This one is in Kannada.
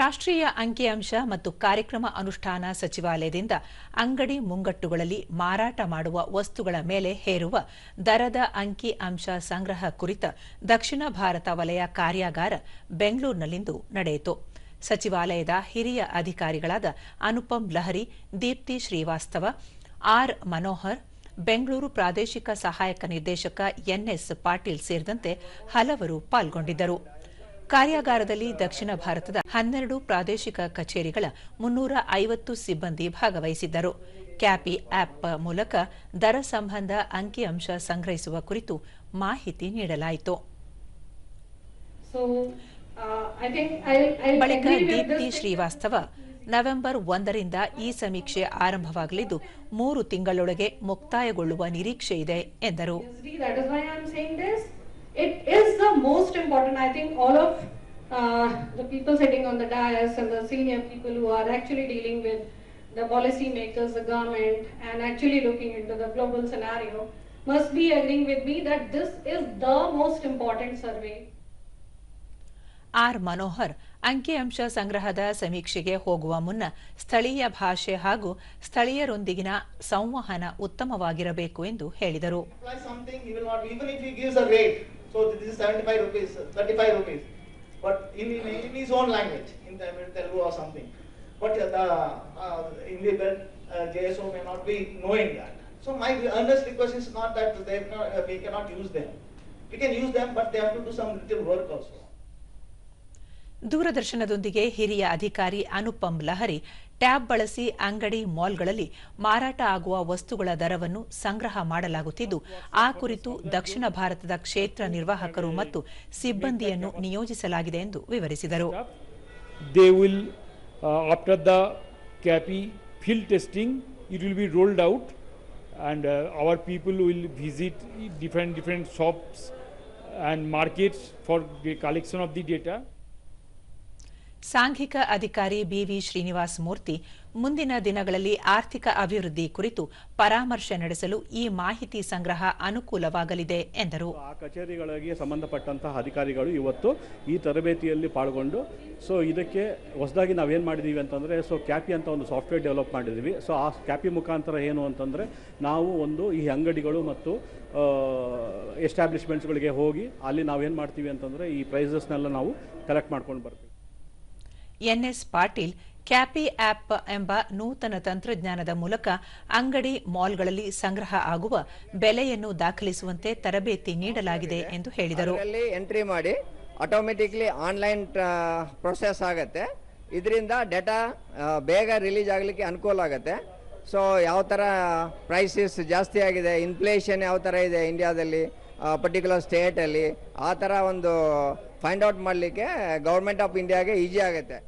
ರಾಷ್ಟ್ರೀಯ ಅಂಕಿಅಂಶ ಮತ್ತು ಕಾರ್ಯಕ್ರಮ ಅನುಷ್ಠಾನ ಸಚಿವಾಲಯದಿಂದ ಅಂಗಡಿ ಮುಂಗಟ್ಟುಗಳಲ್ಲಿ ಮಾರಾಟ ಮಾಡುವ ವಸ್ತುಗಳ ಮೇಲೆ ಹೇರುವ ದರದ ಅಂಕಿ ಅಂಶ ಸಂಗ್ರಹ ಕುರಿತ ದಕ್ಷಿಣ ಭಾರತ ವಲಯ ಕಾರ್ಯಾಗಾರ ಬೆಂಗಳೂರಿನಲ್ಲಿಂದು ನಡೆಯಿತು. ಸಚಿವಾಲಯದ ಹಿರಿಯ ಅಧಿಕಾರಿಗಳಾದ ಅನುಪಮ್ ಲಹರಿ, ದೀಪ್ತಿ ಶ್ರೀವಾಸ್ತವ, ಆರ್ ಮನೋಹರ್, ಬೆಂಗಳೂರು ಪ್ರಾದೇಶಿಕ ಸಹಾಯಕ ನಿರ್ದೇಶಕ ಎನ್ಎಸ್ ಪಾಟೀಲ್ ಸೇರಿದಂತೆ ಹಲವರು ಪಾಲ್ಗೊಂಡಿದ್ದರು. ಕಾರ್ಯಾಗಾರದಲ್ಲಿ ದಕ್ಷಿಣ ಭಾರತದ ಹನ್ನೆರಡು ಪ್ರಾದೇಶಿಕ ಕಚೇರಿಗಳ ಮುನ್ನೂರ ಐವತ್ತು ಸಿಬ್ಬಂದಿ ಭಾಗವಹಿಸಿದ್ದರು. ಕ್ಯಾಪಿ ಆಪ್ ಮೂಲಕ ದರ ಸಂಬಂಧ ಅಂಕಿಅಂಶ ಸಂಗ್ರಹಿಸುವ ಕುರಿತು ಮಾಹಿತಿ ನೀಡಲಾಯಿತು. Uh, ಬಳಿಕ ದೀಪ್ತಿ ಶ್ರೀವಾಸ್ತವ ನವೆಂಬರ್ ಒಂದರಿಂದ ಈ ಸಮೀಕ್ಷೆ ಆರಂಭವಾಗಲಿದ್ದು ಮೂರು ತಿಂಗಳೊಳಗೆ ಮುಕ್ತಾಯಗೊಳ್ಳುವ ನಿರೀಕ್ಷೆ ಇದೆ ಎಂದರು. It is the most important. I think all of uh, the people sitting on the dais and the senior people who are actually dealing with the policy makers, the government, and actually looking into the global scenario must be agreeing with me that this is the most important survey. R Manohar ಅಂಕಿಅಂಶ ಸಂಗ್ರಹದ ಸಮೀಕ್ಷೆಗೆ ಹೋಗುವ ಮುನ್ನ ಸ್ಥಳೀಯ ಭಾಷೆ ಹಾಗೂ ಸ್ಥಳೀಯರೊಂದಿಗಿನ ಸಂವಹನ ಉತ್ತಮವಾಗಿರಬೇಕು ಎಂದು ಹೇಳಿದರು apply something, he will not, even if he gives a rate, so this is 75 rupees, 35 rupees, but in, in, in his own language, in Tamil, Telugu or something. But uh, the, uh, in the belt, uh, JSO may not be knowing that. So my earnest request is not that they cannot, uh, we cannot use them. We can use them, but they have to do some little work also. ದೂರದರ್ಶನದೊಂದಿಗೆ ಹಿರಿಯ ಅಧಿಕಾರಿ ಅನುಪಮ್ ಲಹರಿ ಟ್ಯಾಬ್ ಬಳಸಿ ಅಂಗಡಿ ಮಾಲ್ಗಳಲ್ಲಿ ಮಾರಾಟ ಆಗುವ ವಸ್ತುಗಳ ದರವನ್ನು ಸಂಗ್ರಹ ಮಾಡಲಾಗುತ್ತಿದ್ದು ಆ ಕುರಿತು ದಕ್ಷಿಣ ಭಾರತದ ಕ್ಷೇತ್ರ ನಿರ್ವಾಹಕರು ಮತ್ತು ಸಿಬ್ಬಂದಿಯನ್ನು ನಿಯೋಜಿಸಲಾಗಿದೆ ಎಂದು ವಿವರಿಸಿದರು They will, uh, after the CAPI field testing, it will be rolled out, and uh, our people will visit different different shops and markets for the collection of the data. ಸಾಂಘಿಕ ಅಧಿಕಾರಿ ಬಿವಿ ಶ್ರೀನಿವಾಸ್ ಮೂರ್ತಿ ಮುಂದಿನ ದಿನಗಳಲ್ಲಿ ಆರ್ಥಿಕ ಅಭಿವೃದ್ಧಿ ಕುರಿತು ಪರಾಮರ್ಶೆ ನಡೆಸಲು ಈ ಮಾಹಿತಿ ಸಂಗ್ರಹ ಅನುಕೂಲವಾಗಲಿದೆ ಎಂದರು. ಆ ಕಚೇರಿಗಳಿಗೆ ಸಂಬಂಧಪಟ್ಟಂತಹ ಅಧಿಕಾರಿಗಳು ಇವತ್ತು ಈ ತರಬೇತಿಯಲ್ಲಿ ಪಾಲ್ಗೊಂಡು, ಸೊ ಇದಕ್ಕೆ ಹೊಸದಾಗಿ ನಾವೇನು ಮಾಡಿದ್ದೀವಿ ಅಂತಂದರೆ, ಸೊ ಕ್ಯಾಪಿ ಅಂತ ಒಂದು ಸಾಫ್ಟ್ವೇರ್ ಡೆವಲಪ್ ಮಾಡಿದ್ದೀವಿ ಸೊ ಆ ಕ್ಯಾಪಿ ಮುಖಾಂತರ ಏನು ಅಂತಂದರೆ, ನಾವು ಒಂದು ಈ ಅಂಗಡಿಗಳು ಮತ್ತು ಎಸ್ಟಾಬ್ಲಿಷ್ಮೆಂಟ್ಸ್ಗಳಿಗೆ ಹೋಗಿ ಅಲ್ಲಿ ನಾವೇನು ಮಾಡ್ತೀವಿ ಅಂತಂದರೆ ಈ ಪ್ರೈಸಸ್ನೆಲ್ಲ ನಾವು ಕಲೆಕ್ಟ್ ಮಾಡ್ಕೊಂಡು ಬರ್ತೀವಿ. ಎನ್ಎಸ್ ಪಾಟೀಲ್ ಕ್ಯಾಪಿ ಆಪ್ ಎಂಬ ನೂತನ ತಂತ್ರಜ್ಞಾನದ ಮೂಲಕ ಅಂಗಡಿ ಮಾಲ್ಗಳಲ್ಲಿ ಸಂಗ್ರಹ ಆಗುವ ಬೆಲೆಯನ್ನು ದಾಖಲಿಸುವಂತೆ ತರಬೇತಿ ನೀಡಲಾಗಿದೆ ಎಂದು ಹೇಳಿದರು. ಎಂಟ್ರಿ ಮಾಡಿ ಆಟೋಮೆಟಿಕ್ಲಿ ಆನ್ಲೈನ್ ಪ್ರೊಸೆಸ್ ಆಗುತ್ತೆ. ಇದರಿಂದ ಡೇಟಾ ಬೇಗ ರಿಲೀಸ್ ಆಗಲಿಕ್ಕೆ ಅನುಕೂಲ ಆಗುತ್ತೆ. ಸೊ, ಯಾವ ಥರ ಪ್ರೈಸಸ್ ಜಾಸ್ತಿ ಆಗಿದೆ ಇನ್ಫ್ಲೇಷನ್ ಯಾವ ಥರ ಇದೆ ಇಂಡಿಯಾದಲ್ಲಿ ಪರ್ಟಿಕ್ಯುಲರ್ ಸ್ಟೇಟಲ್ಲಿ ಆ ಥರ ಒಂದು ಫೈಂಡ್ ಔಟ್ ಮಾಡಲಿಕ್ಕೆ ಗೌರ್ಮೆಂಟ್ ಆಫ್ ಇಂಡಿಯಾಗೆ ಈಸಿ ಆಗುತ್ತೆ.